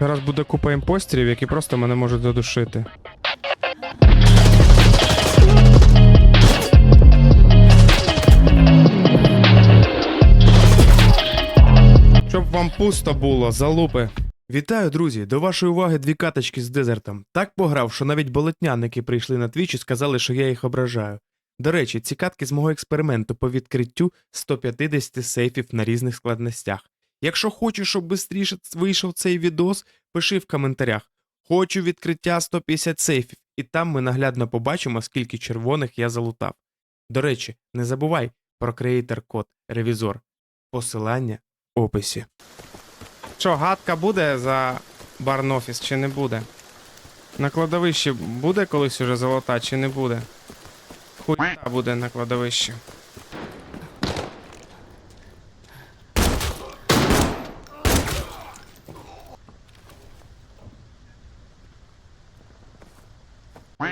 Зараз буде купа імпостерів, які просто мене можуть задушити. Щоб вам пусто було, залупи. Вітаю, друзі! До вашої уваги дві каточки з дезертом. Так пограв, що навіть болотняники прийшли на твіч і сказали, що я їх ображаю. До речі, ці катки з мого експерименту по відкриттю 150 сейфів на різних складностях. Якщо хочеш, щоб швидше вийшов цей відос, пиши в коментарях. Хочу відкриття 150 сейфів, і там ми наглядно побачимо, скільки червоних я залутав. До речі, не забувай про креатор код ревізор. Посилання в описі. Що, гадка буде за барнофіс чи не буде? На кладовищі буде колись уже золота чи не буде? Хуйта буде на кладовищі.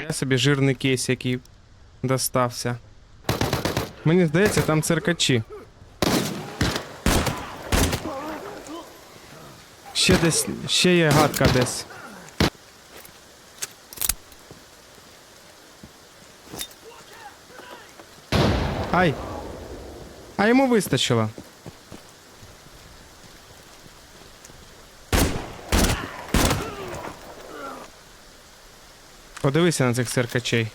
Я собі жирний кейс, який достався. Мені здається, там циркачі. Ще десь, ще є гадка десь. Ай! А йому вистачило. Подивися на цих циркачей.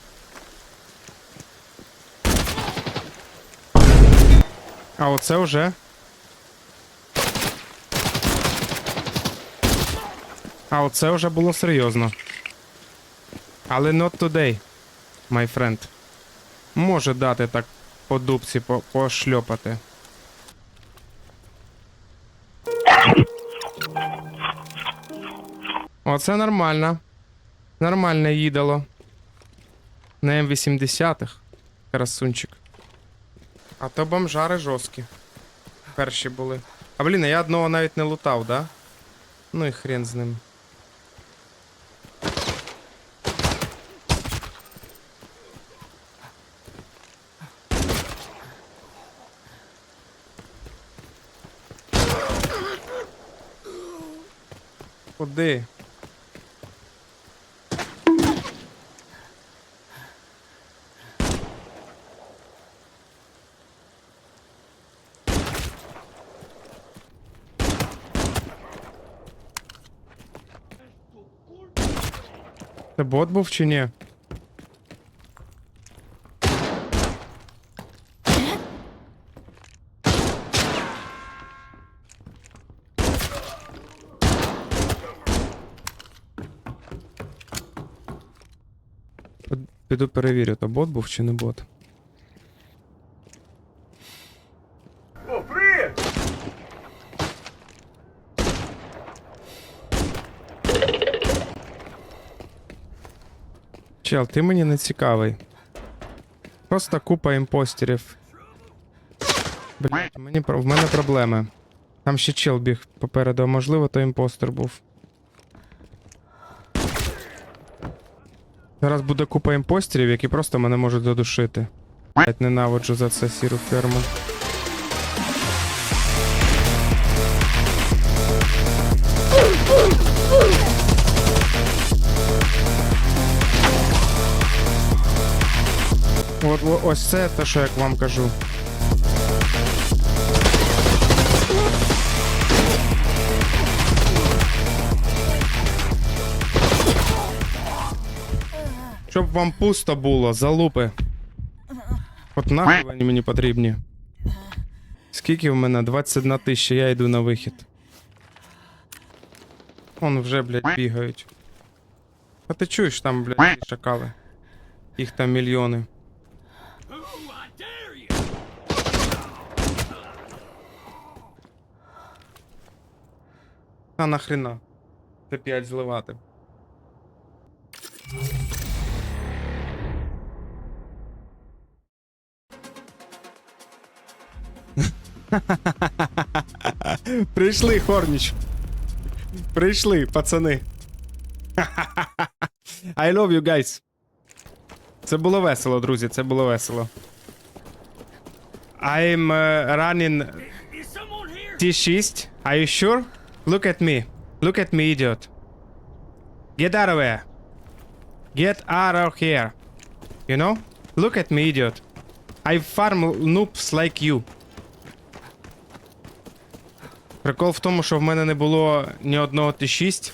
А оце вже. А оце вже було серйозно. Але not today, my friend. Може дати так по дубці по пошльопати. Оце нормально. Нормальне їдало. На М80-х. Красунчик. А то бомжари жорсткі. Перші були. А блін, я одного навіть не лутав, да? Ну і хрен з ним. Куди? Це бот був чи ні? Піду перевірю, то бот був чи не бот. Чел, ти мені не цікавий. Просто купа імпостерів. Блять, мені в мене проблеми. Там ще чел біг попереду, можливо, то імпостер був. Зараз буде купа імпостерів, які просто мене можуть задушити. Блять, ненавиджу за це сіру ферму. От, ось це те, що я вам кажу. Щоб вам пусто було, залупи. От нахуй вони мені потрібні. Скільки в мене? 21 тисяча, я йду на вихід. Вон вже, блядь, бігають. А ти чуєш там, блядь, шакали? Їх там мільйони. А нахрена? Це 5 зливати. Прийшли, Хорніч. Прийшли, пацани. I love you, guys. Це було весело, друзі, це було весело. I'm uh, running Is someone here? T6. Are you sure? Look at me. Look at me, idiot. Get out of here. Get out of here. You know? Look at me, idiot. I farm noobs like you. Прикол в тому, що в мене не було ні одного Т6.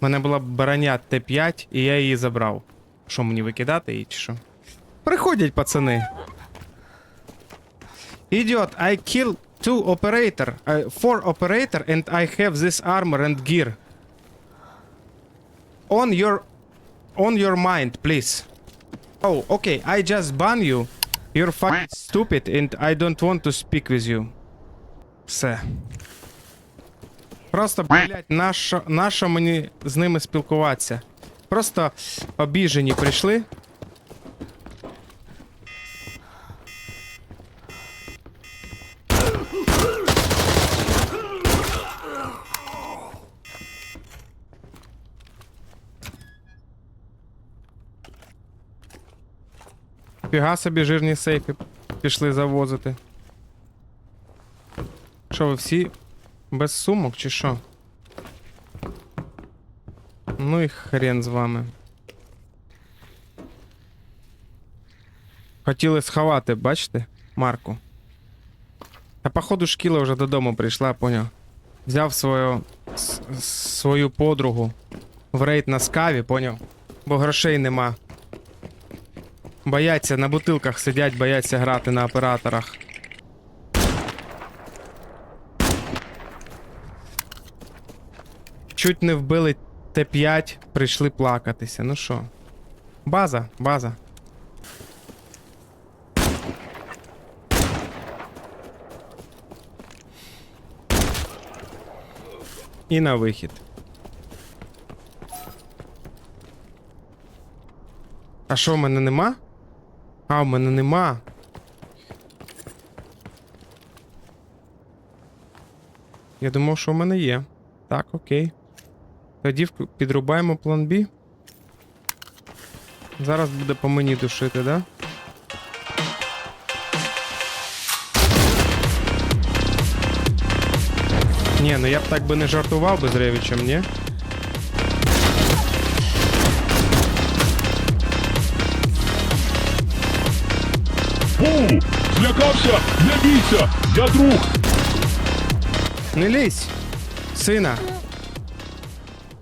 В мене була броня Т5, і я її забрав. Що мені викидати її чи що? Приходять пацани. Idiot, I kill two operator, uh, four operator, and I have this armor and gear. On your, on your mind, please. Oh, okay, I just ban you. You're fucking stupid, and I don't want to speak with you. Все. Просто, блядь, нащо, нащо мені з ними спілкуватися? Просто обіжені прийшли. Фіга собі жирні сейфи пішли завозити. Що ви всі без сумок чи що? Ну і хрен з вами. Хотіли сховати, бачите, Марку. Та походу шкіла вже додому прийшла, поняв. Взяв свою свою подругу в рейд на скаві, поняв? Бо грошей нема. Бояться на бутилках сидять, бояться грати на операторах. Чуть не вбили Т5, прийшли плакатися. Ну що? База, база. І на вихід. А що, в мене нема? А, в мене нема. Я думав, що в мене є. Так, окей. Тоді підрубаємо план Б. Зараз буде по мені душити, да? Ні, ну я б так би не жартував би з Ревічем, ні? Фу! Злякався! Не бійся! Я друг! Не лізь, сина.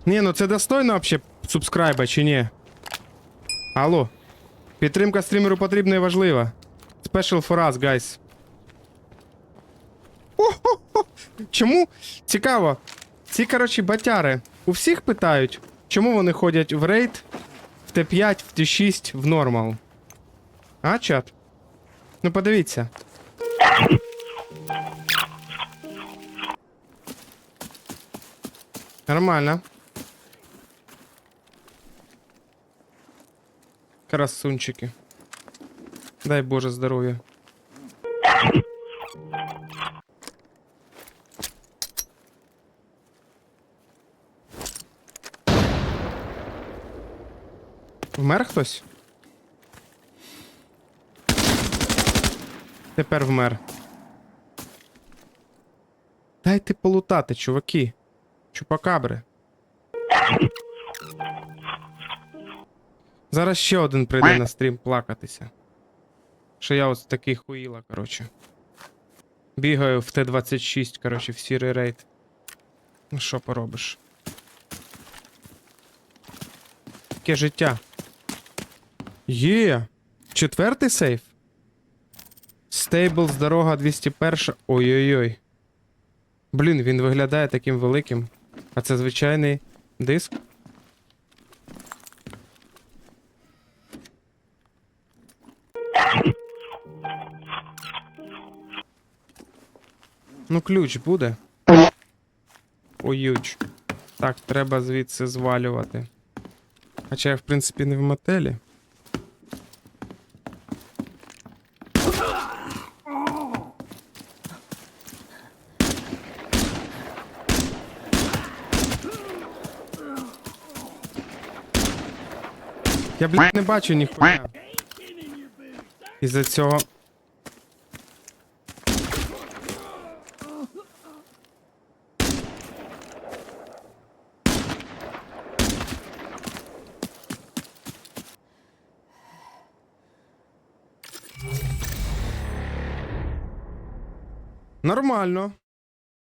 Ні, ну це достойно вообще субскрайба чи ні? Алло. Підтримка стрімеру потрібна і важлива. Special for us, guys. О-хо-хо. Чому? Цікаво. Ці, коротше, батяри у всіх питають, чому вони ходять в рейд, в Т5, в Т6, в нормал. А, чат? Ну подивіться. Нормально. Красунчики. Дай Боже здоров'я. Вмер хтось? Тепер вмер. Дайте полутати, чуваки. Чупакабри. Зараз ще один прийде на стрім плакатися. Що я ось такий хуїла, коротше. Бігаю в Т-26, коротше, в сірий рейд. Ну що поробиш? Таке життя. Є! Четвертий сейф? Стейблс, дорога 201. Ой-ой-ой. Блін, він виглядає таким великим. А це звичайний диск. Ну, ключ буде. Оюч. Так, треба звідси звалювати. Хоча я, в принципі, не в мотелі. Я, блядь, не бачу ніхуя. Із-за цього. Нормально.